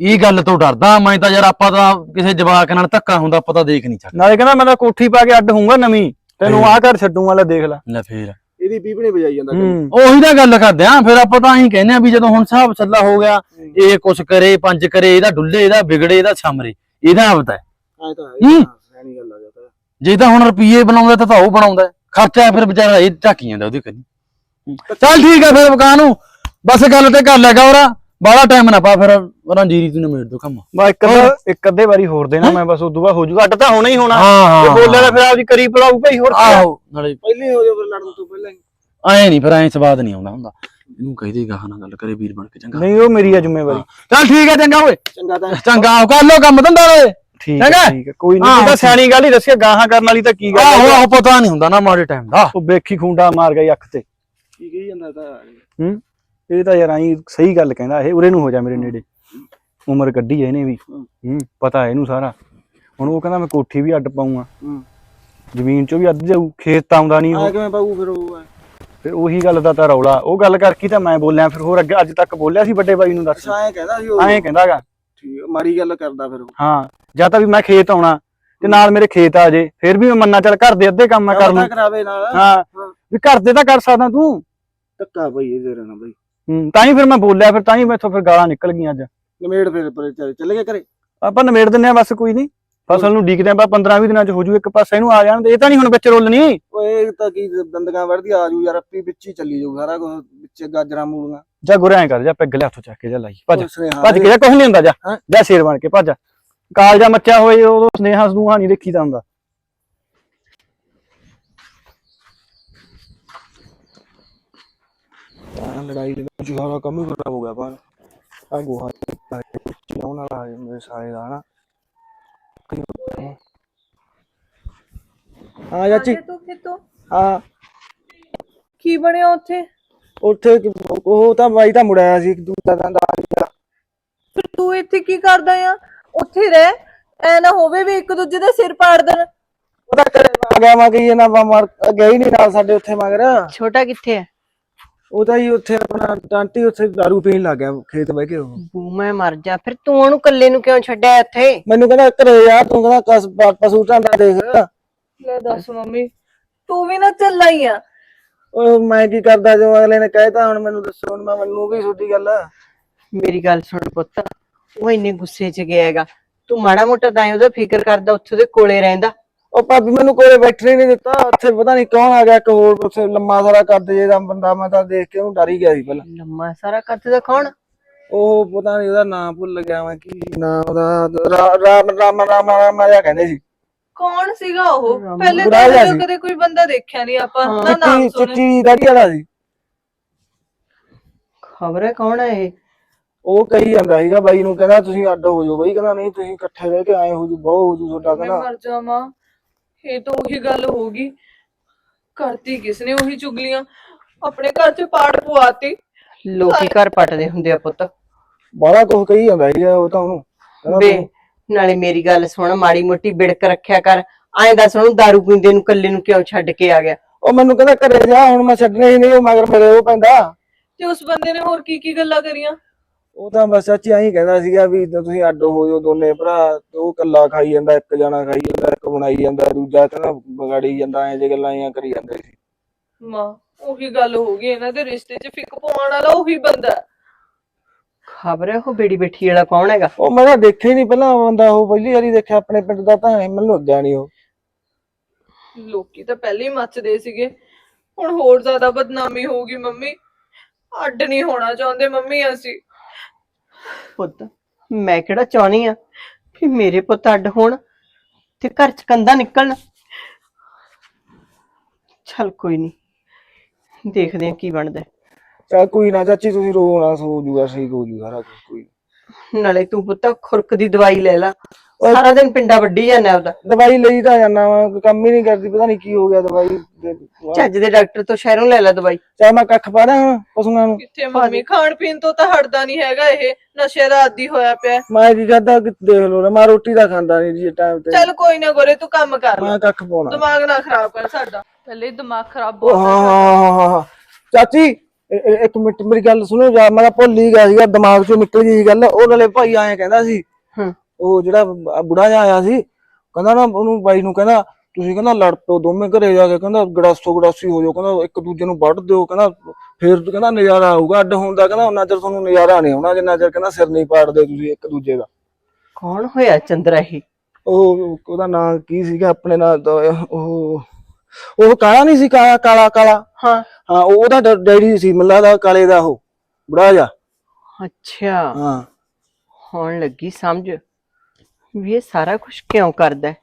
ਇਹ ਗੱਲ ਤੋਂ ਡਰਦਾ ਮੈਂ ਤਾਂ ਯਾਰ ਆਪਾਂ ਤਾਂ ਕਿਸੇ ਜਵਾਕ ਨਾਲ ਧੱਕਾ ਹੁੰਦਾ ਪਤਾ ਦੇਖ ਨਹੀਂ ਸਕਦਾ। ਨਾਲੇ ਕਹਿੰਦਾ ਮੈਂ ਤਾਂ ਕੋਠੀ ਪਾ ਕੇ ਅੱਡ ਹੋਊਂਗਾ ਨਵੀਂ। ਤੈਨੂੰ ਆਹ ਘਰ ਛੱਡੂਗਾ ਲੈ ਦੇਖ ਲੈ। ਲੈ ਫੇਰ। ਇਹਦੀ ਪੀਪਣੀ ਵਜਾਈ ਜਾਂਦਾ ਹੂੰ ਉਹੀ ਤਾਂ ਗੱਲ ਕਰਦੇ ਆ ਫਿਰ ਆਪਾਂ ਤਾਂ ਐਂ ਕਹਿੰਦੇ ਆ ਵੀ ਜਦੋਂ ਹੁਣ ਹਿਸਾਬ ਛੱਲਾ ਹੋ ਗਿਆ ਇਹ ਕੁਛ ਕਰੇ ਪੰਜ ਕਰੇ ਇਹਦਾ ਡੁੱਲੇ ਇਹਦਾ ਵਿਗੜੇ ਇਹਦਾ ਛਮਰੇ ਇਹਦਾ ਆਪਦਾ ਹੈ। ਐ ਤਾਂ ਹੂੰ। ਸੈਣੀ ਗੱਲ ਆ ਜਾਂਦਾ ਜੇ ਤਾਂ ਹੁਣ ਰੁਪਈਏ ਬਣਾਉਂਦਾ ਤਾਂ ਤਾਂ ਉਹ ਬਣਾਉਂਦਾ ਹੈ। ਖਰਚਾ ਫਿਰ ਵਿਚਾਰਾ ਇਹ ਢਾਕੀ ਜਾਂਦਾ ਉਹਦੇ ਕਦੀ ਚੱਲ ਠੀਕ ਹੈ ਫਿਰ ਵਕਾ ਨੂੰ ਬਸ ਗੱਲ ਤੇ ਕਰ ਲੈ ਗੌਰਾ ਬਾਹਲਾ ਟਾਈਮ ਨਾ ਪਾ ਫਿਰ ਰਣਜੀਰੀ ਤੂੰ ਨਿਮੇੜ ਦੋ ਕੰਮ। ਬਾ ਇੱਕ ਅੱਧਾ ਇੱਕ ਅੱਧੇ ਵਾਰੀ ਹੋਰ ਦੇਣਾ ਮੈਂ ਬਸ ਉਦੋਂ ਬਾਅਦ ਹੋ ਜੂਗਾ ਅੱਡ ਤਾਂ ਹੋਣਾ ਹੀ ਹੋਣਾ। ਹਾਂ ਬੋਲਿਆ ਤਾਂ ਫਿਰ ਆਪਦੀ ਕਰੀ ਪਲਾਉ ਭਾਈ ਹੋਰ? ਆਹੋ ਨਾਲੇ ਪਹਿਲੇ ਹੋ ਜਾ ਫਿਰ ਲੜਨ ਤੋਂ ਪਹਿਲਾਂ ਹੀ। ਐ ਨਹੀਂ ਫਿਰ ਐ ਸਵਾਦ ਨਹੀਂ ਆਉਂਦਾ ਹੁੰਦਾ। ਇਹਨੂੰ ਕਹਦੇ ਗਾਹਾਂ ਨਾਲ ਗੱਲ ਕਰੇ ਵੀਰ ਬਣ ਕੇ ਚੰਗਾ। ਨਹੀਂ ਉਹ ਮੇਰੀ ਆ ਜ਼ਿੰਮੇਵਾਰੀ। ਚੱਲ ਠੀਕ ਹੈ ਚੰਗਾ ਓਏ। ਚੰਗਾ ਤਾਂ। ਚੰਗਾ ਕਰ ਲੋ ਕੰਮ ਧੰਦਾ ਓਏ। ਠੀਕ ਚੰਗਾ। ਹੈ ਠੀਕ ਹੈ ਕੋਈ ਨਹੀਂ ਤਾਂ ਸਿਆਣੀ ਗੱਲ ਹੀ ਦੱਸਿਆ ਗਾਹਾਂ ਕਰਨ ਵਾਲੀ ਤਾਂ ਕੀ ਗੱਲ ਆਹੋ ਆਹੋ ਪਤਾ ਨਹੀਂ ਹੁੰਦਾ ਨਾ ਮਾੜੇ ਟਾਈਮ ਦਾ। ਉਹ ਵੇਖੀ ਖੁੰਡਾ ਮਾਰ ਗਈ ਅੱਖ ਤੇ। ਕੀ ਕਹੀ ਜਾਂਦਾ ਤਾਂ। ਹੂੰ? ਇਹ ਤਾਂ ਯਾਰ ਆਈ ਸਹੀ ਗੱਲ ਕਹਿੰਦਾ ਇਹ ਉਰੇ ਨੂੰ ਹੋ ਜਾ ਮੇਰੇ ਨੇੜੇ। ਉਮਰ ਕੱਢੀ ਹੈ ਇਹਨੇ ਵੀ। ਹੂੰ। ਪਤਾ ਇਹਨੂੰ ਸਾਰਾ। ਹੁਣ ਉਹ ਕਹਿੰਦਾ ਮੈਂ ਕੋਠੀ ਵੀ ਅੱਡ ਪਾਉਂਗਾ ਹੂੰ। ਜ਼ਮੀਨ ਚੋਂ ਵੀ ਅੱਧ ਜਾਊ ਖੇਤ ਤਾਂ ਆਉਂਦਾ ਨਹੀਂ ਆ ਉਹ ਕਿਵੇਂ ਪਾਊ ਫਿਰ ਉਹ ਐ? ਫਿਰ ਉਹੀ ਗੱਲ ਦਾ ਤਾਂ ਰੌਲਾ। ਉਹ ਗੱਲ ਕਰਕੇ ਤਾਂ ਮੈਂ ਬੋਲਿਆ ਫਿਰ ਹੋਰ ਅੱਗੇ ਅੱਜ ਤੱਕ ਬੋਲਿਆ ਸੀ ਵੱਡੇ ਬਾਈ ਨੂੰ ਦੱਸ। ਅੱਛਾ ਐ ਕਹਿੰਦਾ ਸੀ ਉਹ। ਐਂ ਕਹਿੰਦਾਗਾ। ਠੀਕ ਆ, ਮਾੜੀ ਗੱਲ ਕਰਦਾ ਫਿਰ ਉਹ। ਹਾਂ ਜਾਂ ਤਾਂ ਵੀ ਮੈਂ ਖੇਤ ਆਉਣਾ ਤੇ ਨਾਲ ਮੇਰੇ ਖੇਤ ਆ ਜੇ ਫਿਰ ਵੀ ਮੈਂ ਮੰਨਾ ਚੱਲ ਘਰ ਦੇ ਅੱਧੇ ਕੰਮ ਮੈਂ ਕਰ ਲੂੰ। ਕਰਾਵੇ ਨਾਲ। ਹਾਂ ਵੀ ਘਰ ਦੇ ਤਾਂ ਕਰ ਸਕਦਾ ਤੂੰ। ਧੱਕਾ ਬਈ ਇਹਦੇ ਨਾਲ ਬਈ। ਹੂੰ ਤਾਂ ਹੀ ਫਿਰ ਮੈਂ ਬੋਲਿਆ ਫਿਰ ਤਾਂ ਹੀ ਮੈਥੋਂ ਫਿਰ ਗਾਲਾਂ ਨਿਕਲ ਗਈਆਂ ਅੱਜ। ਨਿਮੇੜ ਫਿਰ ਪਰ ਚੱਲ ਚੱਲ ਗਿਆ ਘਰੇ? ਆਪਾਂ ਨਿਬੇੜ ਦਿੰਨੇ ਆ ਬਸ ਕੋਈ ਨਹੀਂ। ਫਸਲ ਨੂੰ ਡੀਕਦੇ ਆ ਬਾ 15 20 ਦਿਨਾਂ ਚ ਹੋ ਜੂ ਇੱਕ ਪਾਸੇ ਇਹਨੂੰ ਆ ਜਾਣ ਦੇ। ਇਹ ਤਾਂ ਨਹੀਂ ਹੁਣ ਵਿੱਚ ਰੋਲਣੀ ਓਏ ਇਹ ਤਾਂ ਕੀ ਦੰਦਗਾ ਵੜਦੀ ਆ ਜੂ ਯਾਰ ਅੱਪੀ ਵਿੱਚ ਹੀ ਚੱਲੀ ਜਾਊ ਸਾਰਾ ਕੁਝ ਵਿੱਚ ਗਾਜਰਾਂ ਮੂਲੀਆਂ। ਜਾ ਗੁਰੇ ਐ ਕਰ ਜਾ ਪੈਗ ਲੈ ਹੱਥੋਂ ਚੱਕ ਕੇ ਜਾ ਲਾਈ। ਭੱਜ ਭੱਜ ਕੇ ਜਾ ਕੁਝ ਨਹੀਂ ਹੁੰਦਾ ਜਾ। ਜਾ ਸ਼ੇਰ ਬਣ ਕੇ ਭੱਜ। ਕਾਲਜਾ ਮੱਚਿਆ ਹੋਏ ਉਦੋਂ ਸਨੇਹਾ ਸਨੂਹਾ ਨਹੀਂ ਦੇਖੀ ਤਾਂ ਹੁੰਦਾ। ਲੜਾਈ ਦੇ ਵਿੱਚ ਸਾਰਾ ਕੰਮ ਹੀ ਖਰਾਬ ਹੋ ਗਿਆ ਪਰ ਆ ਗੋਹਾ ਚਲਾਉਣ ਵਾਲਾ ਹੈ ਮੇਰੇ ਸਾਰੇ ਦਾ ਨਾ ਹਾਂ ਚਾਚੀ। ਤੂੰ ਕਿਤੋਂ ਹਾਂ। ਕੀ ਬਣਿਆ ਉੱਥੇ? ਉੱਥੇ ਉਹ ਤਾਂ ਬਾਈ ਤਾਂ ਮੁੜਾਇਆ ਸੀ ਇੱਕ ਦੂਜਾ ਦੰਦ ਆ ਗਿਆ। ਫਿਰ ਤੂੰ ਇੱਥੇ ਕੀ ਕਰਦਾ ਆ? ਉੱਥੇ ਰਹਿ ਐ ਨਾ ਹੋਵੇ ਵੀ ਇੱਕ ਦੂਜੇ ਦੇ ਸਿਰ ਪਾੜ ਦੇਣ। ਉਹਦਾ ਕਰੇ ਆ ਗਿਆ ਮੈਂ ਕਹੀ ਨਾ ਮਰ ਗਿਆ ਹੀ ਨਹੀਂ ਨਾਲ ਸਾਡੇ ਉੱਥੇ ਮਗਰ। ਛੋਟਾ ਕਿੱਥੇ ਹੈ? ਉਹ ਤਾਂ ਹੀ ਉੱਥੇ ਆਪਣਾ ਟਾਂਟੀ ਉੱਥੇ ਦਾਰੂ ਪੀਣ ਲੱਗ ਗਿਆ ਖੇਤ ਬਹਿ ਕੇ ਉਹ। ਬੂ ਮੈਂ ਮਰ ਜਾ। ਫਿਰ ਤੂੰ ਉਹਨੂੰ ਇਕੱਲੇ ਨੂੰ ਕਿਉਂ ਛੱਡਿਆ ਇੱਥੇ? ਮੈਨੂੰ ਕਹਿੰਦਾ ਘਰੇ ਯਾਰ ਤੂੰ ਕਹਿੰਦਾ ਕਸ ਪ- ਪਸ਼ੂ ਢਾਂਡਾ ਦੇਖ। ਲੈ ਦੱਸ ਮੰਮੀ ਤੂੰ ਵੀ ਨਾ ਚੱਲਾ ਹੀ ਆ। ਉਹ ਮੈਂ ਕੀ ਕਰਦਾ ਜੋ ਅਗਲੇ ਨੇ ਕਹਿਤਾ ਹੁਣ ਮੈਨੂੰ ਦੱਸੋ ਹੁਣ ਮੈਂ ਮੈਨੂੰ ਵੀ ਛੋਟੀ ਗੱਲ ਆ। ਮੇਰੀ ਗੱਲ ਸੁਣ ਪੁੱਤ ਉਹ ਇੰਨੇ ਗੁੱਸੇ 'ਚ ਗਿਆ ਹੈਗਾ। ਤੂੰ ਮਾੜਾ ਮੋਟਾ ਤਾਂ ਉਹਦਾ ਫਿਕਰ ਕਰਦਾ ਉੱਥੇ ਦੇ ਕੋਲੇ ਰਹਿੰਦਾ। ਉਹ ਭਾਬੀ ਮੈਨੂੰ ਕੋਲੇ ਬੈਠਣ ਨਹੀਂ ਦਿੱਤਾ। ਉੱਥੇ ਪਤਾ ਨਹੀਂ ਕੌਣ ਆ ਗਿਆ ਇੱਕ ਹੋਰ ਉੱਥੇ ਲੰਮਾ ਸਾਰਾ ਕੱਦ ਜਿਹਦਾ ਬੰਦਾ ਮੈਂ ਤਾਂ ਦੇਖ ਕੇ ਉਹਨੂੰ ਡਰ ਹੀ ਗਿਆ ਸੀ ਪਹਿਲਾਂ। ਲੰਮਾ ਸਾਰਾ ਕੱਤ ਦਾ ਕੌਣ? ਉਹ ਪਤਾ ਨਹੀਂ ਉਹਦਾ ਨਾਮ ਭੁੱਲ ਗਿਆ ਮੈਂ ਕੀ ਨਾਮ ਉਹਦਾ ਰਾ- ਰਾਮ ਰਾਮ ਰਾਮ ਰਾਮ ਜਿਹਾ ਕਹਿੰਦੇ ਸੀ। ਕੌਣ ਸੀਗਾ ਉਹ? ਪਹਿਲੇ ਬੁਰਾ ਤਾਂ ਜਿਹਾ ਇਹਦਾ ਸੀ। ਕਦੇ ਕੋਈ ਬੰਦਾ ਦੇਖਿਆ ਨਹੀਂ ਆਪਾਂ। ਨਾ ਨਾਮ ਚਿੱਟੀ ਸੁਣਿਆ। ਚਿੱਟੀ ਦਾੜੀ ਵਾਲਾ ਸੀ। ਖਬਰ ਹੈ ਕੌਣ ਹੈ ਇਹ? ਉਹ ਕਹੀ ਜਾਂਦਾ ਸੀਗਾ ਬਾਈ ਨੂੰ ਕਹਿੰਦਾ ਤੁਸੀਂ ਅੱਡ ਹੋ ਜਾਓ ਬਾਈ ਕਹਿੰਦਾ ਨਹੀਂ ਤੁਸੀਂ ਇਕੱਠੇ ਰਹਿ ਕੇ ਆਏ ਹੋ ਜੂ ਬਹੁਤ ਹੋ ਜੂ ਤੁਹਾਡਾ ਮੈਂ ਕਹਿੰਦਾ। ਮਰ ਜਾਵਾਂ। ਇਹ ਤਾਂ ਉਹੀ ਗੱਲ ਹੋਗੀ ਕਰਤੀ ਕਿਸਨੇ ਉਹੀ ਚੁਗਲੀਆਂ ਆਪਣੇ ਘਰ 'ਚ ਪਾੜ ਪਵਾਤੀ। ਲੋਕੀ ਘਰ ਪਟਦੇ ਹੁੰਦੇ ਆ ਪੁੱਤ। ਬੜਾ ਕੁਝ ਕਹੀ ਜਾਂਦਾ ਸੀਗਾ ਉਹ ਤਾਂ ਉਹਨੂੰ ਕਹਿੰਦਾ ਵੇ ਤੂੰ- ਨਾਲੇ ਮੇਰੀ ਗੱਲ ਸੁਣ ਮਾੜੀ ਮੋਟੀ ਬਿੜਕ ਰੱਖਿਆ ਕਰ। ਐਂ ਦੱਸ ਉਹਨੂੰ ਦਾਰੂ ਪੀਂਦੇ ਨੂੰ ਕੱਲੇ ਨੂੰ ਕਿਉਂ ਛੱਡ ਕੇ ਆ ਗਿਆ? ਉਹ ਮੈਨੂੰ ਕਹਿੰਦਾ ਘਰੇ ਜਾ ਹੁਣ ਮੈਂ ਛੱਡਣਾ ਹੀ ਨਹੀਂ ਉਹ ਮਗਰ ਮੇਰੇ ਉਹ ਪੈਂਦਾ। ਤੇ ਉਸ ਬੰਦੇ ਨੇ ਹੋਰ ਕੀ ਕੀ ਗੱਲਾਂ ਕਰੀਆਂ? ਉਹ ਤਾਂ ਬਸ ਚਾਚੀ ਆਹੀ ਕਹਿੰਦਾ ਸੀਗਾ ਵੀ ਤਾਂ ਤੁਸੀਂ ਅੱਡ ਹੋ ਜਾਓ ਦੋਨੇ ਭਰਾ ਤੇ ਉਹ ਕੱਲਾ ਖਾਈ ਜਾਂਦਾ ਇੱਕ ਜਣਾ ਖਾਈ ਬਣਾਈ ਜਾਂਦਾ ਦੂਜਾ ਕਹਿੰਦਾ ਵਿਗਾੜੀ ਜਾਂਦਾ ਐ ਜੇ ਗੱਲਾਂ ਐਂ ਕਰੀ ਜਾਂਦੇ ਸੀ। ਮਾਂ ਉਹੀ ਗੱਲ ਹੋ ਗਈ ਇਹਨਾਂ ਦੇ ਰਿਸ਼ਤੇ 'ਚ ਫਿੱਕ ਪਾਉਣ ਵਾਲਾ ਉਹੀ ਬੰਦਾ। ਹੈ। ਖਬਰ ਹੈ ਉਹ ਬੇੜੀ ਬੈਠੀ ਵਾਲਾ ਕੌਣ ਹੈਗਾ? ਉਹ ਮੈਂ ਤਾਂ ਦੇਖਿਆ ਹੀ ਨਹੀਂ ਪਹਿਲਾਂ ਬੰਦਾ ਉਹ ਪਹਿਲੀ ਵਾਰੀ ਦੇਖਿਆ ਆਪਣੇ ਪਿੰਡ ਦਾ ਤਾਂ ਐ, ਮੈਨੂੰ ਅੱਗਿਆ ਨਹੀਂ ਉਹ। ਲੋਕੀ ਤਾਂ ਪਹਿਲੇ ਹੀ ਮੱਚਦੇ ਸੀਗੇ। ਹੁਣ ਹੋਰ ਜ਼ਿਆਦਾ ਬਦਨਾਮੀ ਹੋਊਗੀ ਮੰਮੀ। ਅੱਡ ਨਹੀਂ ਹੋਣਾ ਚਾਹੁੰਦੇ ਮੰਮੀ ਅਸੀਂ। ਪੁੱਤ ਮੈਂ ਕਿਹੜਾ ਚਾਹਣੀ ਆ ਵੀ ਮੇਰੇ ਪੁੱਤ ਅੱਡ ਹੋਣ। ਤੇ ਘਰ ਚ ਕੰਧਾ ਨਿਕਲਣ। ਚੱਲ ਕੋਈ ਨਹੀਂ ਦੇਖਦੇ ਆ ਕੀ ਬਣਦਾ। ਚਾ ਕੋਈ ਨਾ ਚਾਚੀ ਤੁਸੀਂ ਰੋ ਨਾ ਸੋ ਜੂਗਾ ਸਹੀ ਹੋ ਸਾਰਾ ਕੋਈ ਨਾਲੇ ਤੂੰ ਪੁੱਤ ਖੁਰਕ ਦੀ ਦਵਾਈ ਲੈ ਲੈ। ਸਾਰਾ ਦਿਨ ਪਿੰਡਾ ਵੱਢੀ ਜਾਂਦਾ ਉਹਦਾ ਦਵਾਈ ਲਈ ਤਾਂ ਜਾਨਾ ਵਾ ਕੰਮ ਹੀ ਨਹੀਂ ਕਰਦੀ ਪਤਾ ਨਹੀਂ ਕੀ ਹੋ ਗਿਆ ਦਵਾਈ ਦੇ- ਚੱਜ ਦੇ ਡਾਕਟਰ ਤੋਂ ਸ਼ਹਿਰੋਂ ਲੈ ਲੈ ਦਵਾਈ। ਚਾਹੇ ਮੈਂ ਕੱਖ ਪਾ ਦਾਂ ਪਸ਼ੂਆਂ ਨੂੰ। ਕਿੱਥੇ ਮੰਮੀ ਖਾਣ ਪੀਣ ਤੋਂ ਤਾਂ ਹਟਦਾ ਨਹੀਂ ਹੈਗਾ ਇਹ। ਨਸ਼ੇ ਦਾ ਆਦੀ ਹੋਇਆ ਪਿਆ। ਮੈਂ ਕੀ ਕਰਦਾ ਕਿ ਦੇਖ ਲੋ ਨਾ ਮੈਂ ਰੋਟੀ ਦਾ ਖਾਂਦਾ ਨਹੀਂ ਜੀ ਟਾਈਮ ਤੇ। ਚੱਲ ਕੋਈ ਨਾ ਗੋਰੇ ਤੂੰ ਕੰਮ ਕਰ। ਲੈ ਮੈਂ ਕੱਖ ਪਾਉਣਾ। ਦਿਮਾਗ ਨਾ ਖਰਾਬ ਕਰ ਸਾਡਾ। ਪਹਿਲੇ ਦਿਮਾਗ ਖਰਾਬ ਹਾਂ ਹਾਂ ਹਾਂ, ਹਾਂ ਚਾਚੀ ਇ- ਇ- ਇੱਕ ਮਿੰਟ ਮੇਰੀ ਗੱਲ ਸੁਣੋ ਜਾ ਮੈਂ ਤਾਂ ਭੁੱਲ ਹੀ ਗਿਆ ਸੀਗਾ ਦਿਮਾਗ ਚੋਂ ਨਿਕਲ ਗਈ ਸੀ ਗੱਲ। ਉਹ ਨਾਲੇ ਭਾਈ ਆਏ ਕਹਿੰਦਾ ਸੀ। ਉਹ ਜਿਹੜਾ ਬੁੜਾ ਜਿਹਾ ਆਇਆ ਸੀ ਕਹਿੰਦਾ ਨਾ ਉਹਨੂੰ ਬਾਈ ਨੂੰ ਕਹਿੰਦਾ ਤੁਸੀਂ ਕਹਿੰਦਾ ਲੜ ਪਓ ਦੋਵੇਂ ਘਰੇ ਜਾ ਕੇ ਕਹਿੰਦਾ ਗੜਾਸੋ ਗੜਾਸੀ ਹੋ ਜਾਓ ਕਹਿੰਦਾ ਇੱਕ ਦੂਜੇ ਨੂੰ ਵੱਢ ਦਿਓ ਕਹਿੰਦਾ ਫੇਰ ਕਹਿੰਦਾ ਨਜ਼ਾਰਾ ਆਊਗਾ ਅੱਡ ਹੋਣ ਦਾ ਕਹਿੰਦਾ ਉਹਨਾਂ ਚਿਰ ਤੁਹਾਨੂੰ ਨਜ਼ਾਰਾ ਨਹੀਂ ਆਉਣਾ ਜਿੰਨਾ ਚਿਰ ਕਹਿੰਦਾ ਸਿਰ ਨਹੀਂ ਪਾੜਦੇ ਤੁਸੀਂ ਇੱਕ ਦੂਜੇ ਦਾ। ਕੌਣ ਹੋਇਆ ਚੰਦਰਾ ਇਹ? ਉਹ ਉਹਦਾ ਨਾਂ ਕੀ ਸੀਗਾ ਆਪਣੇ ਨਾਲ ਉਹ ਉਹ ਕਾਲਾ ਨਹੀਂ ਸੀ ਕਾਲਾ ਕਾਲਾ ਕਾਲਾ? ਹਾਂ। ਹਾਂ ਉਹ- ਉਹਦਾ ਡੈਡੀ ਸੀ ਮੱਲਾ ਦਾ ਕਾਲੇ ਦਾ ਉਹ ਬੁੜਾ ਜਾ ਅੱਛਾ। ਹਾਂ। ਹੋਣ ਲੱਗੀ ਸਮਝ। ਵੀ ਇਹ ਸਾਰਾ ਕੁਝ ਕਿਉਂ ਕਰਦਾ ਹੈ?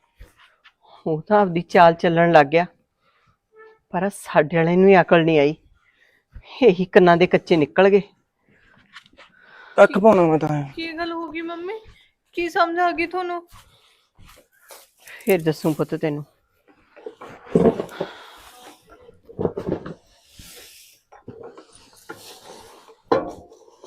ਉਹ ਤਾਂ ਆਪਦੀ ਚਾਲ ਚੱਲਣ ਲੱਗ ਗਿਆ। ਪਰ ਸਾਡੇ ਵਾਲੇ ਨੂੰ ਹੀ ਅਕਲ ਨਹੀਂ ਆਈ। ਇਹੀ ਕੰਨਾਂ ਦੇ ਕੱਚੇ ਨਿਕਲ ਗਏ। ਕੱਖ ਪਾਉਣਾ ਮੈਂ ਤਾਂ। ਕੀ ਗੱਲ ਹੋ ਗਈ ਮੰਮੀ? ਕੀ ਸਮਝ ਆ ਗਈ ਤੁਹਾਨੂੰ? ਫਿਰ ਦੱਸੂ ਪੁੱਤ ਤੈਨੂੰ।